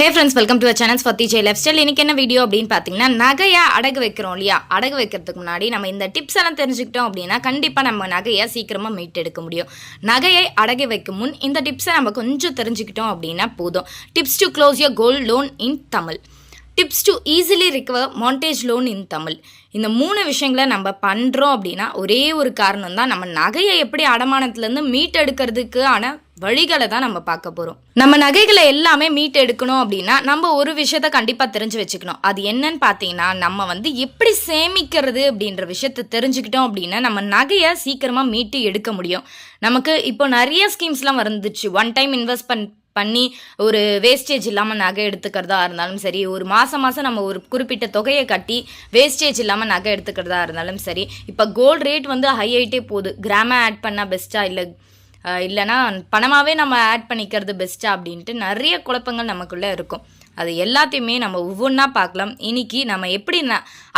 Hey friends welcome to channels Fathi J life style இன்றைக்கி என்ன video அப்படின்னு பார்த்தீங்கன்னா நகையை அடகு வைக்கிறோம் இல்லையா? அடகு வைக்கிறதுக்கு முன்னாடி நம்ம இந்த டிப்ஸ் எல்லாம் தெரிஞ்சுக்கிட்டோம் அப்படின்னா கண்டிப்பாக நம்ம நகையை சீக்கிரமாக மீட்டெடுக்க முடியும். நகையை அடகு வைக்கும் முன் இந்த டிப்ஸை நம்ம கொஞ்சம் தெரிஞ்சுக்கிட்டோம் அப்படின்னா போதும். Tips to close your gold loan in Tamil tips to easily recover mortgage loan in Tamil இந்த மூணு விஷயங்களை நம்ம பண்ணுறோம் அப்படின்னா ஒரே ஒரு காரணம் தான் நம்ம நகையை எப்படி அடமானத்துலேருந்து மீட்டெடுக்கிறதுக்கான வழிகளை தான் நம்ம பார்க்க போகிறோம் நம்ம நகைகளை எல்லாமே மீட் எடுக்கணும் அப்படின்னா நம்ம ஒரு விஷயத்த கண்டிப்பாக தெரிஞ்சு வச்சுக்கணும். அது என்னன்னு பார்த்தீங்கன்னா நம்ம வந்து எப்படி சேமிக்கிறது அப்படின்ற விஷயத்த தெரிஞ்சுக்கிட்டோம் அப்படின்னா நம்ம நகையை சீக்கிரமாக மீட்டு எடுக்க முடியும். நமக்கு இப்போ நிறைய ஸ்கீம்ஸ்லாம் வந்துச்சு. ஒன் டைம் இன்வெஸ்ட் பண் பண்ணி ஒரு வேஸ்டேஜ் இல்லாமல் நகை எடுத்துக்கிறதா இருந்தாலும் சரி ஒரு மாதம் மாதம் நம்ம ஒரு குறிப்பிட்ட தொகையை கட்டி வேஸ்டேஜ் இல்லாமல் நகை எடுத்துக்கிறதா இருந்தாலும் சரி இப்போ கோல்டு ரேட் வந்து ஹை ஆகிட்டே போகுது. கிராமாக ஆட் பண்ணால் பெஸ்ட்டாக இல்லை இல்லைனா இல்லைன்னா பணமாகவே நம்ம ஆட் பண்ணிக்கிறது பெஸ்ட்டாக அப்படின்ட்டு நிறைய குழப்பங்கள் நமக்குள்ளே இருக்கும். அது எல்லாத்தையுமே நம்ம ஒவ்வொன்றா பார்க்கலாம். இன்னைக்கு நம்ம எப்படி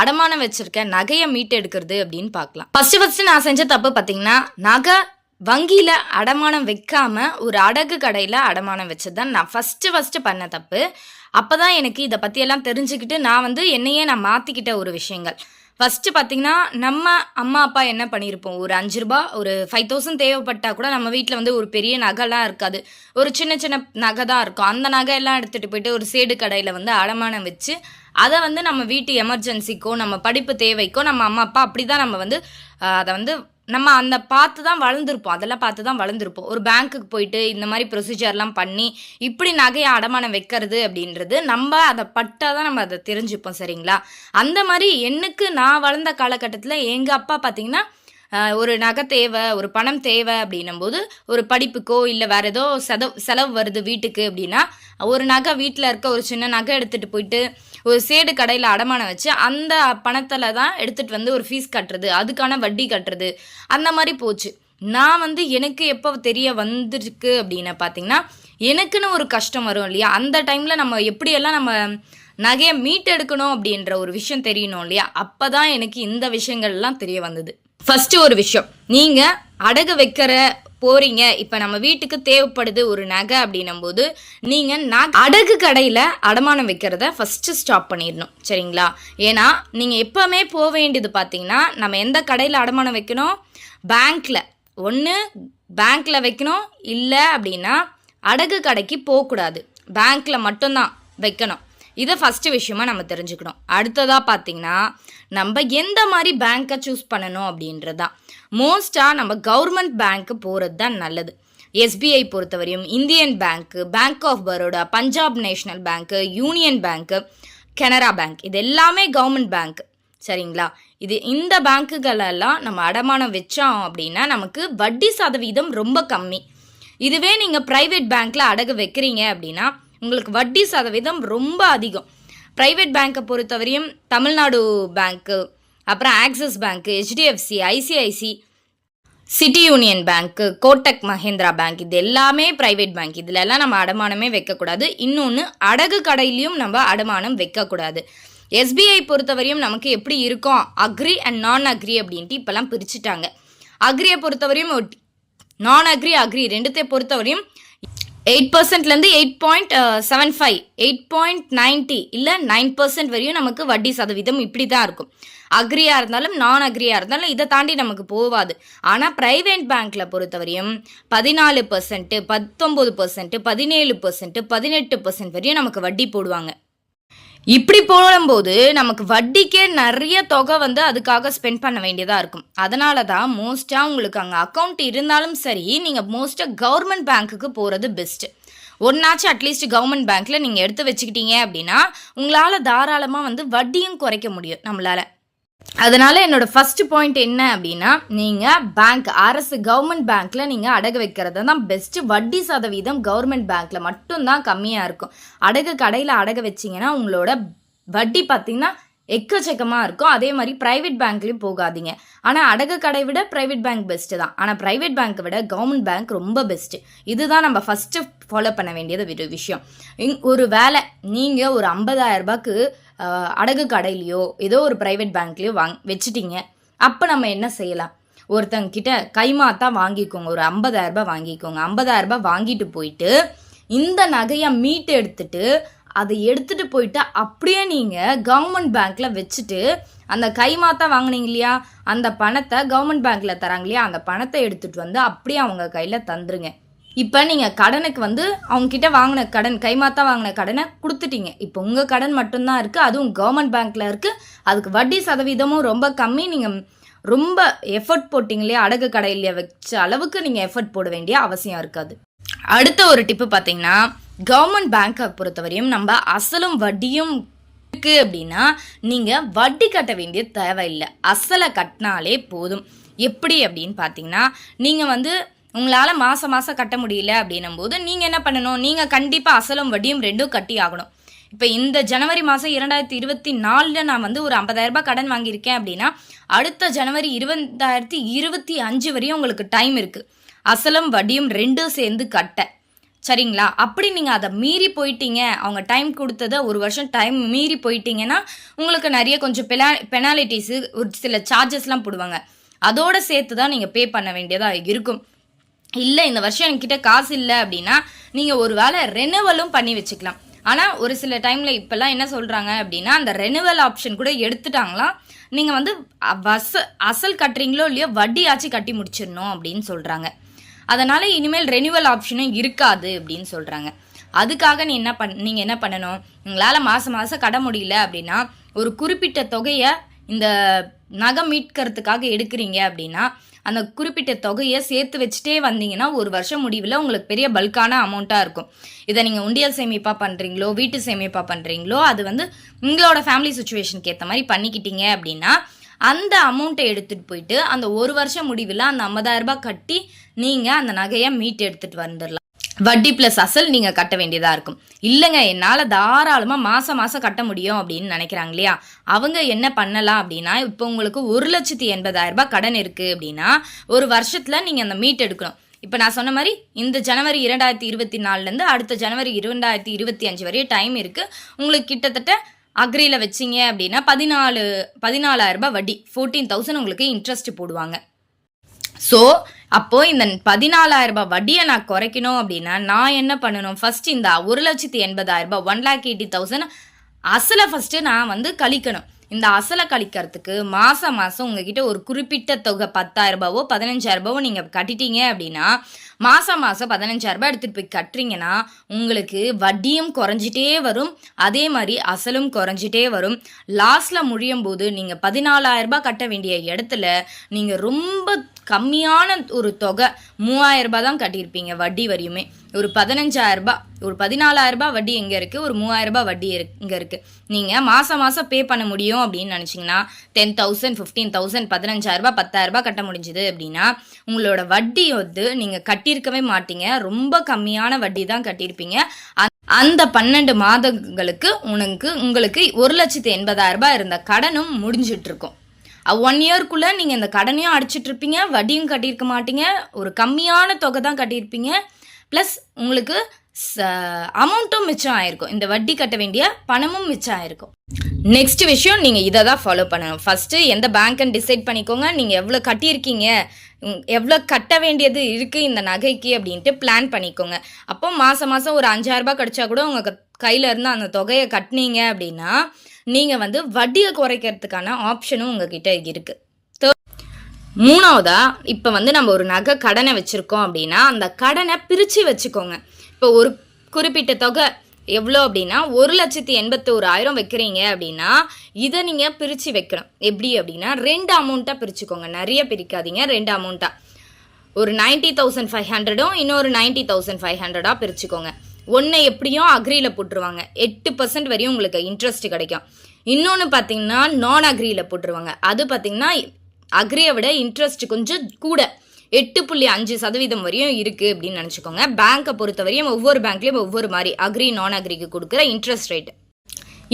அடமானம் வச்சிருக்க நகையை மீட்டு எடுக்கிறது அப்படின்னு பார்க்கலாம். ஃபர்ஸ்ட் ஃபர்ஸ்ட் நான் செஞ்ச தப்பு பார்த்தீங்கன்னா நகை வங்கியில் அடமானம் வைக்காம ஒரு அடகு கடையில் அடமானம் வச்சது தான் நான் ஃபஸ்ட்டு ஃபஸ்ட்டு பண்ண தப்பு. அப்போ தான் எனக்கு இதை பற்றியெல்லாம் தெரிஞ்சுக்கிட்டு நான் வந்து என்னையே நான் மாற்றிக்கிட்ட ஒரு விஷயங்கள். ஃபஸ்ட்டு பார்த்தீங்கன்னா நம்ம அம்மா அப்பா என்ன பண்ணியிருப்போம் ஒரு அஞ்சு ரூபா ஒரு ஃபைவ் தௌசண்ட் தேவைப்பட்டால் கூட நம்ம வீட்டில் வந்து ஒரு பெரிய நகைலாம் இருக்காது. ஒரு சின்ன சின்ன நகை தான் இருக்கும். அந்த நகையெல்லாம் எடுத்துகிட்டு போயிட்டு ஒரு சேடு கடையில் வந்து அடமானம் வச்சு அதை வந்து நம்ம வீட்டு எமர்ஜென்சிக்கோ நம்ம படிப்பு தேவைக்கோ நம்ம அம்மா அப்பா அப்படி தான் நம்ம வந்து அதை வந்து நம்ம அந்த பார்த்து தான் வளர்ந்துருப்போம். அதெல்லாம் பார்த்து தான் வளர்ந்துருப்போம். ஒரு பேங்க்குக்கு போயிட்டு இந்த மாதிரி ப்ரொசீஜர்லாம் பண்ணி இப்படி நகையை அடமானம் வைக்கிறது அப்படின்றது நம்ம அதை பட்டால் தான் நம்ம அதை தெரிஞ்சுப்போம் சரிங்களா? அந்த மாதிரி எனக்கு நான் வளர்ந்த காலகட்டத்தில் எங்கள் அப்பா பார்த்தீங்கன்னா ஒரு நகை தேவை ஒரு பணம் தேவை அப்படின்னும் போது ஒரு படிப்புக்கோ இல்லை வேறு ஏதோ செதவு செலவு வருது வீட்டுக்கு அப்படின்னா ஒரு நகை வீட்டில் இருக்க ஒரு சின்ன நகை எடுத்துகிட்டு போயிட்டு ஒரு சேடு கடையில் அடமானம் வச்சு அந்த பணத்தில் தான் எடுத்துகிட்டு வந்து ஒரு ஃபீஸ் கட்டுறது அதுக்கான வட்டி கட்டுறது அந்த மாதிரி போச்சு. நான் வந்து எனக்கு எப்போ தெரிய வந்திருக்கு அப்படின்னு பார்த்தீங்கன்னா எனக்குன்னு ஒரு கஷ்டம் வரும் இல்லையா? அந்த டைமில் நம்ம எப்படியெல்லாம் நம்ம நகையை மீட்டெடுக்கணும் அப்படின்ற ஒரு விஷயம் தெரியணும் இல்லையா? அப்போ தான் எனக்கு இந்த விஷயங்கள்லாம் தெரிய வந்தது. ஃபர்ஸ்ட் ஒரு விஷயம். நீங்கள் அடகு வைக்கிற போறீங்க. இப்போ நம்ம வீட்டுக்கு தேவைப்படுது ஒரு நகை அப்படின்னும் போது நீங்கள் நான் அடகு கடையில் அடமானம் வைக்கிறத ஃபஸ்ட்டு ஸ்டாப் பண்ணிடணும். சரிங்களா? ஏன்னா நீங்கள் எப்போவுமே போக வேண்டியது பார்த்தீங்கன்னா நம்ம எந்த கடையில் அடமானம் வைக்கணும்? பேங்க்கில் ஒன்று பேங்க்கில் வைக்கணும். இல்லை அப்படின்னா அடகு கடைக்கு போகக்கூடாது. பேங்க்கில் மட்டும்தான் வைக்கணும். இதை ஃபஸ்ட்டு விஷயமா நம்ம தெரிஞ்சுக்கணும். அடுத்ததாக பார்த்தீங்கன்னா நம்ம எந்த மாதிரி பேங்க்கை சூஸ் பண்ணணும் அப்படின்றது. தான் மோஸ்ட்டாக நம்ம கவர்மெண்ட் பேங்க்கு போகிறது தான் நல்லது. எஸ்பிஐ பொறுத்தவரையும் Indian bank bank of Baroda Punjab national bank union bank Canara bank இது எல்லாமே கவர்மெண்ட் பேங்க் சரிங்களா? இது இந்த பேங்க்குகளெல்லாம் நம்ம அடமானம் வச்சோம் அப்படின்னா நமக்கு வட்டி சதவீதம் ரொம்ப கம்மி. இதுவே நீங்கள் ப்ரைவேட் பேங்க்கில் அடகு வைக்கிறீங்க அப்படின்னா உங்களுக்கு வட்டி சதவீதம் ரொம்ப அதிகம். ப்ரைவேட் பேங்க்கை பொறுத்தவரையும் தமிழ்நாடு பேங்க்கு அப்புறம் Axis bank HDFC ICICI city union bank Kotak Mahindra bank இது எல்லாமே ப்ரைவேட் பேங்க் இதிலெல்லாம் நம்ம அடமானமே வைக்கக்கூடாது. இன்னொன்று அடகு கடையிலையும் நம்ம அடமானம் வைக்கக்கூடாது. எஸ்பிஐ பொறுத்தவரையும் நமக்கு எப்படி இருக்கும் அக்ரி அண்ட் நான் அக்ரி அப்படின்ட்டு இப்போல்லாம் பிரிச்சுட்டாங்க. அக்ரியை பொறுத்தவரையும் நான் அக்ரி அக்ரி ரெண்டுத்தை பொறுத்தவரையும் eight பர்சன்ட்லேருந்து eight point seven five eight point ninety இல்லை நைன் பர்சன்ட் வரையும் நமக்கு வட்டி சதவீதம் இப்படி தான் இருக்கும். அக்ரியாக இருந்தாலும் நான் அக்ரியாக இருந்தாலும் இதை தாண்டி நமக்கு போகாது ஆனால் ப்ரைவேட் பேங்க்கில் பொறுத்தவரையும் பதினாலு பர்சன்ட்டு பத்தொம்பது பர்சன்ட்டு பதினேழு பர்சன்ட்டு பதினெட்டு பர்சன்ட் வரையும் நமக்கு வட்டி போடுவாங்க. இப்படி போடும்போது நமக்கு வட்டிக்கே நிறைய தொகை வந்து அதுக்காக ஸ்பெண்ட் பண்ண வேண்டியதாக இருக்கும். அதனால தான் மோஸ்ட்டாக உங்களுக்கு அங்கே அக்கௌண்ட் இருந்தாலும் சரி நீங்கள் மோஸ்ட்டாக கவர்மெண்ட் பேங்க்குக்கு போகிறது பெஸ்ட்டு ஒன்னாச்சும் அட்லீஸ்ட் கவர்மெண்ட் பேங்க்கில் நீங்கள் எடுத்து வச்சுக்கிட்டீங்க அப்படின்னா உங்களால் தாராளமாக வந்து வட்டியும் குறைக்க முடியும் நம்மளால். அதனால என்னோட ஃபர்ஸ்ட் பாயிண்ட் என்ன அப்படின்னா நீங்கள் பேங்க் அரசு கவர்மெண்ட் பேங்க்கில் நீங்கள் அடகு வைக்கிறது தான் பெஸ்ட்டு வட்டி சதவீதம் கவர்மெண்ட் பேங்க்கில் மட்டும்தான் கம்மியாக இருக்கும். அடகு கடையில் அடகு வச்சிங்கன்னா உங்களோட வட்டி பார்த்தீங்கன்னா எக்கச்சக்கமாக இருக்கும். அதே மாதிரி ப்ரைவேட் பேங்க்லேயும் போகாதீங்க. ஆனால் அடகு கடை விட ப்ரைவேட் பேங்க் பெஸ்ட்டு தான். ஆனால் ப்ரைவேட் பேங்க்கை விட கவர்மெண்ட் பேங்க் ரொம்ப பெஸ்ட்டு இதுதான் நம்ம ஃபஸ்ட்டு ஃபாலோ பண்ண வேண்டியது ஒரு விஷயம். இங் ஒரு வேலை நீங்கள் ஒரு 50000 ரூபாய்க்கு அடகு கடையிலையோ ஏதோ ஒரு ப்ரைவேட் பேங்க்லேயோ வாங் வச்சுட்டீங்க. அப்போ நம்ம என்ன செய்யலாம்? ஒருத்தங்க கிட்ட கைமாத்தா வாங்கிக்கோங்க. ஒரு 50000 ரூபாய் வாங்கிக்கோங்க. 50000 ரூபாய் வாங்கிட்டு போயிட்டு இந்த நகையை மீட்டு எடுத்துட்டு அதை எடுத்துகிட்டு போயிட்டு அப்படியே நீங்கள் கவர்மெண்ட் பேங்க்கில் வச்சுட்டு அந்த கைமாத்தா வாங்கினீங்க இல்லையா? அந்த பணத்தை கவர்மெண்ட் பேங்க்கில் தராங்க இல்லையா? அந்த பணத்தை எடுத்துகிட்டு வந்து அப்படியே அவங்க கையில் தந்துருங்க. இப்போ நீங்கள் கடனுக்கு வந்து அவங்கக்கிட்ட வாங்கின கடன் கைமாத்தா வாங்கின கடனை கொடுத்துட்டீங்க. இப்போ உங்கள் கடன் மட்டும்தான் இருக்குது அதுவும் கவர்மெண்ட் பேங்க்கில் இருக்குது அதுக்கு வட்டி சதவீதமும் ரொம்ப கம்மி. நீங்கள் ரொம்ப எஃபர்ட் போட்டிங்க இல்லையா அடகு கடையில் வச்ச அளவுக்கு நீங்கள் எஃபர்ட் போட வேண்டிய அவசியம் இருக்காது. அடுத்த ஒரு டிப்பு பார்த்தீங்கன்னா கவர்மெண்ட் பேங்க்கை பொறுத்தவரையும் நம்ம அசலும் வட்டியும் இருக்கு அப்படின்னா நீங்கள் வட்டி கட்ட வேண்டிய தேவையில்லை. அசலை கட்டினாலே போதும். எப்படி அப்படின்னு பார்த்தீங்கன்னா நீங்கள் வந்து உங்களால் மாதம் மாதம் கட்ட முடியல அப்படின்னும் போது நீங்கள் என்ன பண்ணணும்? நீங்கள் கண்டிப்பாக அசலும் வட்டியும் ரெண்டும் கட்டி ஆகணும். இப்போ இந்த ஜனவரி மாதம் இரண்டாயிரத்தி இருபத்தி நாலில் நான் வந்து ஒரு ஐம்பதாயிரரூபா கடன் வாங்கியிருக்கேன் அப்படின்னா அடுத்த ஜனவரி இருபதாயிரத்தி இருபத்தி அஞ்சு வரையும் உங்களுக்கு டைம் இருக்குது அசலும் வட்டியும் ரெண்டும் சேர்ந்து கட்ட. சரிங்களா? அப்படி நீங்கள் அதை மீறி போயிட்டீங்க. அவங்க டைம் கொடுத்ததை ஒரு வருஷம் டைம் மீறி போயிட்டீங்கன்னா உங்களுக்கு நிறைய கொஞ்சம் பெனா பெனாலிட்டிஸு ஒரு சில சார்ஜஸ்லாம் போடுவாங்க. அதோட சேர்த்து தான் நீங்கள் பே பண்ண வேண்டியதாக இருக்கும். இல்லை இந்த வருஷம் என்கிட்ட காசு இல்லை அப்படின்னா நீங்கள் ஒரு வேளை ரெனுவலும் பண்ணி வச்சுக்கலாம். ஆனால் ஒரு சில டைமில் இப்போல்லாம் என்ன சொல்கிறாங்க அப்படின்னா அந்த ரெனுவல் ஆப்ஷன் கூட எடுத்துட்டாங்களாம் நீங்கள் வந்து வச அசல் கட்டுறீங்களோ இல்லையோ வட்டியாச்சும் கட்டி முடிச்சிடணும் அப்படின்னு சொல்கிறாங்க அதனால் இனிமேல் ரெனுவல் ஆப்ஷனும் இருக்காது அப்படின்னு சொல்கிறாங்க அதுக்காக நீ என்ன பண் நீங்கள் என்ன பண்ணணும்? உங்களால் மாதம் மாதம் கட முடியல அப்படின்னா ஒரு குறிப்பிட்ட தொகையை இந்த நகை மீட்கிறதுக்காக எடுக்கிறீங்க அப்படின்னா அந்த குறிப்பிட்ட தொகையை சேர்த்து வச்சுட்டே வந்தீங்கன்னா ஒரு வருஷம் முடிவில் உங்களுக்கு பெரிய பல்கான அமௌண்ட்டாக இருக்கும். இதை நீங்கள் உண்டியல் சேமிப்பாக பண்ணுறீங்களோ வீட்டு சேமிப்பாக பண்ணுறீங்களோ அது வந்து உங்களோட ஃபேமிலி சுச்சுவேஷனுக்கு ஏற்ற மாதிரி பண்ணிக்கிட்டீங்க அப்படின்னா அந்த அமௌண்ட்டை எடுத்துகிட்டு போயிட்டு அந்த ஒரு வருஷம் முடிவில் அந்த 50000 ரூபாய் கட்டி நீங்கள் அந்த நகையை மீட்டு எடுத்துகிட்டு வந்துடலாம். வட்டி ப்ளஸ் அசல் நீங்கள் கட்ட வேண்டியதாக இருக்கும். இல்லைங்க என்னால் தாராளமாக மாதம் மாதம் கட்ட முடியும் அப்படின்னு நினைக்கிறாங்க இல்லையா? அவங்க என்ன பண்ணலாம் அப்படின்னா இப்போ உங்களுக்கு ஒரு லட்சத்தி எண்பதாயிரம் ரூபாய் கடன் இருக்குது அப்படின்னா ஒரு வருஷத்தில் நீங்கள் அந்த மீட் எடுக்கணும். இப்போ நான் சொன்ன மாதிரி இந்த ஜனவரி இரண்டாயிரத்தி இருபத்தி நாலுலேருந்து அடுத்த ஜனவரி இரண்டாயிரத்தி இருபத்தி அஞ்சு வரையும் டைம் இருக்குது உங்களுக்கு கிட்டத்தட்ட அக்ரியில் வச்சிங்க அப்படின்னா பதினாலு பதினாலாயிரம் ரூபாய் வட்டி ஃபோர்டீன் தௌசண்ட் உங்களுக்கு இன்ட்ரெஸ்ட் போடுவாங்க. ஸோ அப்போது இந்த பதினாலாயிரம் ரூபாய் வட்டியை நான் குறைக்கணும் அப்படின்னா நான் என்ன பண்ணணும்? ஃபர்ஸ்ட் இந்த ஒரு லட்சத்தி எண்பதாயிரம் ரூபாய் ஒன் லேக் எயிட்டி தௌசண்ட் அசலை ஃபஸ்ட்டு நான் வந்து கழிக்கணும். இந்த அசலை கழிக்கிறதுக்கு மாதம் மாதம் உங்ககிட்ட ஒரு குறிப்பிட்ட தொகை பத்தாயிரம் ரூபாவோ பதினஞ்சாயிரம் ரூபாவோ நீங்கள் கட்டிட்டீங்க அப்படின்னா மாதம் மாதம் பதினஞ்சாயிரம் ரூபாய் எடுத்துகிட்டு போய் கட்டுறீங்கன்னா உங்களுக்கு வட்டியும் குறைஞ்சிட்டே வரும். அதே மாதிரி அசலும் குறைஞ்சிட்டே வரும். லாஸ்ட்டில் முடியும் போது நீங்கள் பதினாலாயிரரூபா கட்ட வேண்டிய இடத்துல நீங்கள் ரொம்ப கம்மியான ஒரு தொகை மூவாயிரம் தான் கட்டியிருப்பீங்க வட்டி வரையுமே. ஒரு பதினஞ்சாயிரரூபா ஒரு பதினாலாயிரரூபா வட்டி எங்கே இருக்குது ஒரு மூவாயிரம் ரூபாய் வட்டி இரு இங்கே இருக்குது நீங்கள் மாதம் மாதம் பே பண்ண முடியும் அப்படின்னு நினச்சிங்கன்னா டென் தௌசண்ட் ஃபிஃப்டீன் தௌசண்ட் பதினஞ்சாயிரரூபா பத்தாயிரரூபா பத்தாயிரம் ரூபாய் கட்ட முடிஞ்சுது அப்படின்னா உங்களோட வட்டி வந்து நீங்கள் கட்டி கட்டியிருக்கவே மாட்டீங்க. ரொம்ப கம்மியான வட்டி தான் கட்டியிருப்பீங்க. அந்த- அந்த பன்னெண்டு மாதங்களுக்கு உனக்கு உங்களுக்கு ஒரு லட்சத்து எண்பதாயிரம் ரூபாய் இருந்த கடனும் முடிஞ்சிட்டு இருக்கும் ஒன் இயர்க்குள்ளே நீங்கள் இந்த கடனையும் அடிச்சிட்டு இருப்பீங்க வட்டியும் கட்டியிருக்க மாட்டீங்க ஒரு கம்மியான தொகை தான் கட்டியிருப்பீங்க. ப்ளஸ் உங்களுக்கு அமௌண்ட்டும் மிச்சம் ஆயிருக்கும். இந்த வட்டி கட்ட வேண்டிய பணமும் மிச்சம் ஆயிருக்கும். நெக்ஸ்ட் விஷயம் நீங்கள் இதை தான் ஃபாலோ பண்ணணும். ஃபஸ்ட்டு எந்த பேங்க்குன்னு டிசைட் பண்ணிக்கோங்க. நீங்கள் எவ்வளோ கட்டியிருக்கீங்க எவ்வளோ கட்ட வேண்டியது இருக்குது இந்த நகைக்கு அப்படின்ட்டு பிளான் பண்ணிக்கோங்க. அப்போ மாதம் மாதம் ஒரு அஞ்சாயிரரூபா கிடச்சா கிடைச்சா கூட உங்கள் கையில் இருந்து அந்த தொகையை கட்டினீங்க அப்படின்னா நீங்கள் வந்து வட்டியை குறைக்கிறதுக்கான ஆப்ஷனும் உங்ககிட்ட இருக்குது மூணாவதா இப்போ வந்து நம்ம ஒரு நகை கடனை வச்சுருக்கோம் அப்படின்னா அந்த கடனை பிரித்து வச்சுக்கோங்க. இப்போ ஒரு குறிப்பிட்ட தொகை எவ்வளோ அப்படின்னா ஒரு லட்சத்தி எண்பத்தோரு ஆயிரம் வைக்கிறீங்க அப்படின்னா இதை நீங்கள் பிரித்து வைக்கணும். எப்படி அப்படின்னா ரெண்டு அமௌண்ட்டாக பிரிச்சுக்கோங்க. நிறைய பிரிக்காதீங்க ரெண்டு அமௌண்ட்டாக ஒரு நைன்ட்டி தௌசண்ட் ஃபைவ் ஹண்ட்ரடும் இன்னொரு நைன்ட்டி தௌசண்ட் ஃபைவ் ஹண்ட்ரடாக பிரிச்சுக்கோங்க. ஒன்று எப்படியும் அக்ரியில் போட்டுருவாங்க. எட்டு பர்சன்ட் வரையும் உங்களுக்கு இன்ட்ரெஸ்ட் கிடைக்கும். இன்னொன்று பார்த்தீங்கன்னா நான் அக்ரியில் போட்டுருவாங்க. அது பார்த்தீங்கன்னா அக்ரியை விட இன்ட்ரெஸ்ட் கொஞ்சம் கூட. எட்டு புள்ளி அஞ்சு சதவீதம் வரையும் இருக்குது அப்படின்னு நினச்சிக்கோங்க. பேங்க்கை பொறுத்த வரையும் ஒவ்வொரு பேங்க்லேயும் ஒவ்வொரு மாதிரி அக்ரி நான் அக்ரிக்கு கொடுக்குற இன்ட்ரெஸ்ட் ரேட்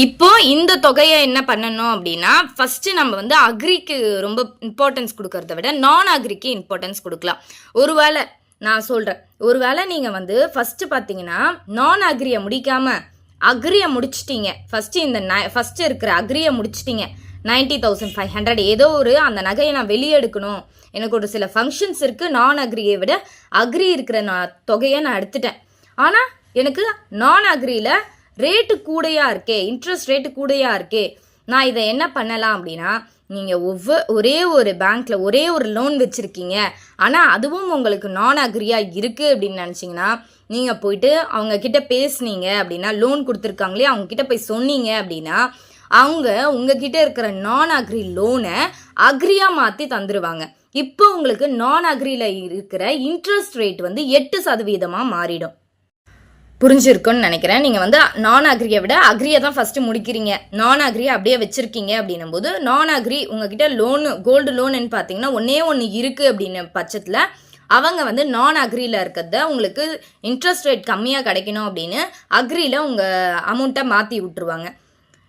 இப்போ இந்த தொகையை என்ன பண்ணணும் அப்படின்னா ஃபஸ்ட்டு நம்ம வந்து அக்ரிக்கு ரொம்ப இம்பார்ட்டன்ஸ் கொடுக்கறத விட நான் அக்ரிக்கு இம்பார்ட்டன்ஸ் கொடுக்கலாம். ஒருவேளை நான் சொல்கிறேன் ஒருவேளை நீங்கள் வந்து ஃபஸ்ட்டு பார்த்தீங்கன்னா நான் அக்ரியை முடிக்காமல் அக்ரியை முடிச்சிட்டீங்க. ஃபஸ்ட்டு இந்த ஃபஸ்ட்டு இருக்கிற அக்ரியை முடிச்சிட்டீங்க. Ninety thousand five hundred. ஏதோ ஒரு அந்த நகையை நான் வெளியே எடுக்கணும். எனக்கு ஒரு சில ஃபங்க்ஷன்ஸ் இருக்குது நான் அக்ரியை விட அக்ரி இருக்கிற நான் தொகையை நான் எடுத்துட்டேன். ஆனால் எனக்கு நான் அக்ரியில் ரேட்டு கூடையாக இருக்கே இன்ட்ரெஸ்ட் ரேட்டு கூடையாக இருக்கே நான் இதை என்ன பண்ணலாம் அப்படின்னா நீங்கள் ஒவ்வொரு ஒரே ஒரு பேங்க்கில் ஒரே ஒரு லோன் வச்சுருக்கீங்க. ஆனால் அதுவும் உங்களுக்கு நான் அக்ரியாக இருக்குது அப்படின்னு நினச்சிங்கன்னா நீங்கள் போயிட்டு அவங்கக்கிட்ட பேசுனீங்க அப்படின்னா லோன் கொடுத்துருக்காங்களே அவங்கக்கிட்ட போய் சொன்னீங்க அப்படின்னா அவங்க உங்ககிட்ட இருக்கிற நான் அக்ரி லோனை அக்ரியாக மாற்றி தந்துடுவாங்க இப்போ உங்களுக்கு நான் அக்ரியில் இருக்கிற இன்ட்ரெஸ்ட் ரேட் வந்து எட்டு சதவீதமாக மாறிடும். புரிஞ்சிருக்குன்னு நினைக்கிறேன். நீங்கள் வந்து நான் அக்ரியை விட அக்ரியை தான் ஃபஸ்ட்டு முடிக்கிறீங்க. நான் அக்ரியை அப்படியே வச்சுருக்கீங்க அப்படின்னும் போது நான் அக்ரி உங்ககிட்ட லோனு கோல்டு லோனுன்னு பார்த்தீங்கன்னா ஒன்றே ஒன்று இருக்குது அப்படின்னு பட்சத்தில் அவங்க வந்து நான் அக்ரியில் இருக்கிறத உங்களுக்கு இன்ட்ரெஸ்ட் ரேட் கம்மியாக கிடைக்கணும் அப்படின்னு அக்ரியில் உங்கள் அமௌண்ட்டை மாற்றி விட்டுருவாங்க.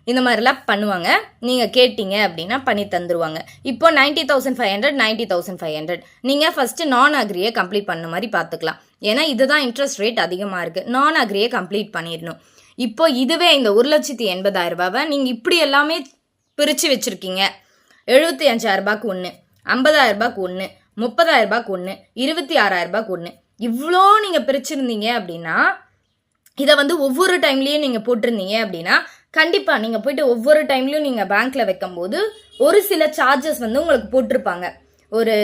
இந்த மாதிரிலாம் பண்ணுவாங்க. நீங்கள் கேட்டீங்க அப்படின்னா பண்ணி தந்துருவாங்க. இப்போ ninety thousand five hundred ninety thousand five hundred. நீங்கள் ஃபஸ்ட்டு நான் அக்ரியை கம்ப்ளீட் பண்ண மாதிரி பார்த்துக்கலாம் ஏன்னா இதுதான் இன்ட்ரெஸ்ட் ரேட் அதிகமாக இருக்குது நான் அக்ரியை கம்ப்ளீட் பண்ணிடணும். இப்போ இதுவே இந்த ஒரு லட்சத்தி எண்பதாயிரம் ரூபாவை நீங்கள் இப்படி எல்லாமே பிரித்து வச்சுருக்கீங்க. எழுபத்தி அஞ்சாயிரம் ரூபாய்க்கு ஒன்று ஐம்பதாயிரம் ரூபாய்க்கு ஒன்று முப்பதாயிரம் ரூபாய்க்கு ஒன்று இருபத்தி ஆறாயிரம் ரூபாய்க்கு ஒன்று இவ்வளோ நீங்கள் பிரிச்சிருந்தீங்க அப்படின்னா இதை வந்து ஒவ்வொரு டைம்லேயும் நீங்கள் போட்டிருந்தீங்க அப்படின்னா கண்டிப்பாக நீங்கள் போயிட்டு ஒவ்வொரு டைம்லையும் நீங்கள் பேங்க்கில் வைக்கும்போது ஒரு சில சார்ஜஸ் வந்து உங்களுக்கு போட்டிருப்பாங்க. ஒரு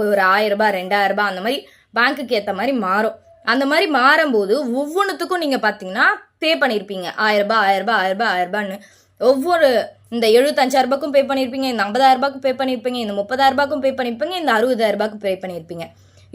ஒரு ஆயிரரூபா ரெண்டாயிரரூபா அந்த மாதிரி பேங்க்குக்கு ஏற்ற மாதிரி மாறும். அந்த மாதிரி மாறும்போது ஒவ்வொன்றுத்துக்கும் நீங்கள் பார்த்தீங்கன்னா பே பண்ணியிருப்பீங்க ஆயிரரூபா ஆயிரரூபா ஆயிரரூபா ஆயிரரூபான்னு ஒவ்வொரு இந்த எழுபத்தஞ்சாயிரரூபாக்கும் பே பண்ணியிருப்பீங்க இந்த ஐம்பதாயிரரூபாக்கும் பே பண்ணியிருப்பீங்க இந்த முப்பதாயிரரூபாக்கும் பே பண்ணியிருப்பீங்க இந்த அறுபதாயிரம் பே பண்ணியிருப்பீங்க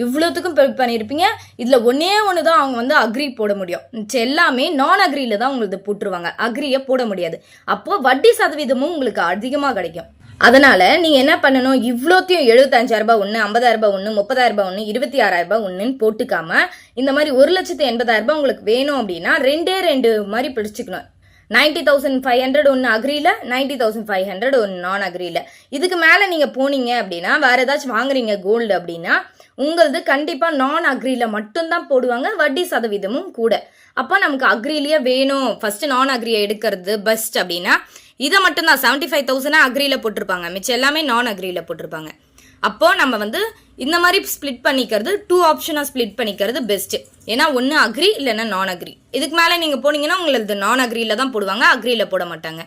இவ்வளோத்துக்கும் ப்ரிப் பண்ணியிருப்பீங்க. இதில் ஒன்றே ஒன்று தான் அவங்க வந்து அக்ரி போட முடியும். எல்லாமே நான் அக்ரியில் தான் உங்களுக்கு போட்டுருவாங்க. அக்ரியை போட முடியாது. அப்போது வட்டி சதவீதமும் உங்களுக்கு அதிகமாக கிடைக்கும். அதனால் நீங்கள் என்ன பண்ணணும்? இவ்வளோத்தையும் எழுபத்தஞ்சாயிரரூபா ஒன்று ஐம்பதாயிரரூபா ஒன்று முப்பதாயிரரூபா ஒன்று இருபத்தி ஆறாயிரரூபா ஒன்றுன்னு போட்டுக்காம இந்த மாதிரி ஒரு லட்சத்து எண்பதாயிரரூபா உங்களுக்கு வேணும் அப்படின்னா ரெண்டே ரெண்டு மாதிரி பிடிச்சிக்கணும் நைன்டி தௌசண்ட் ஃபைவ் ஹண்ட்ரட் ஒன்று அக்ரியில் நைன்டி தௌசண்ட் ஃபைவ் ஹண்ட்ரட் ஒன்று நான் அக்ரியில் இதுக்கு மேலே நீங்கள் போனீங்க அப்படின்னா வேறு ஏதாச்சும் வாங்குறீங்க கோல்டு அப்படின்னா உங்களது கண்டிப்பாக நான் அக்ரியில் மட்டும்தான் போடுவாங்க வட்டி சதவீதமும் கூட. அப்போ நமக்கு அக்ரிலேயே வேணும். ஃபஸ்ட்டு நான் அக்ரியை எடுக்கிறது பெஸ்ட் அப்படின்னா இதை மட்டும்தான். செவன்ட்டி ஃபைவ் தௌசண்டாக அக்ரியில் போட்டிருப்பாங்க. மிச்சம் எல்லாமே நான் அக்ரியில் போட்டிருப்பாங்க. அப்போ நம்ம வந்து இந்த மாதிரி ஸ்ப்ளிட் பண்ணிக்கிறது டூ ஆப்ஷனாக ஸ்ப்ளிட் பண்ணிக்கிறது பெஸ்ட்டு ஏன்னா ஒன்று அக்ரி இல்லைன்னா நான் அக்ரி இதுக்கு மேலே நீங்கள் போனீங்கன்னா உங்களுக்கு நான் அக்ரியில் தான் போடுவாங்க. அக்ரியில் போட மாட்டாங்க.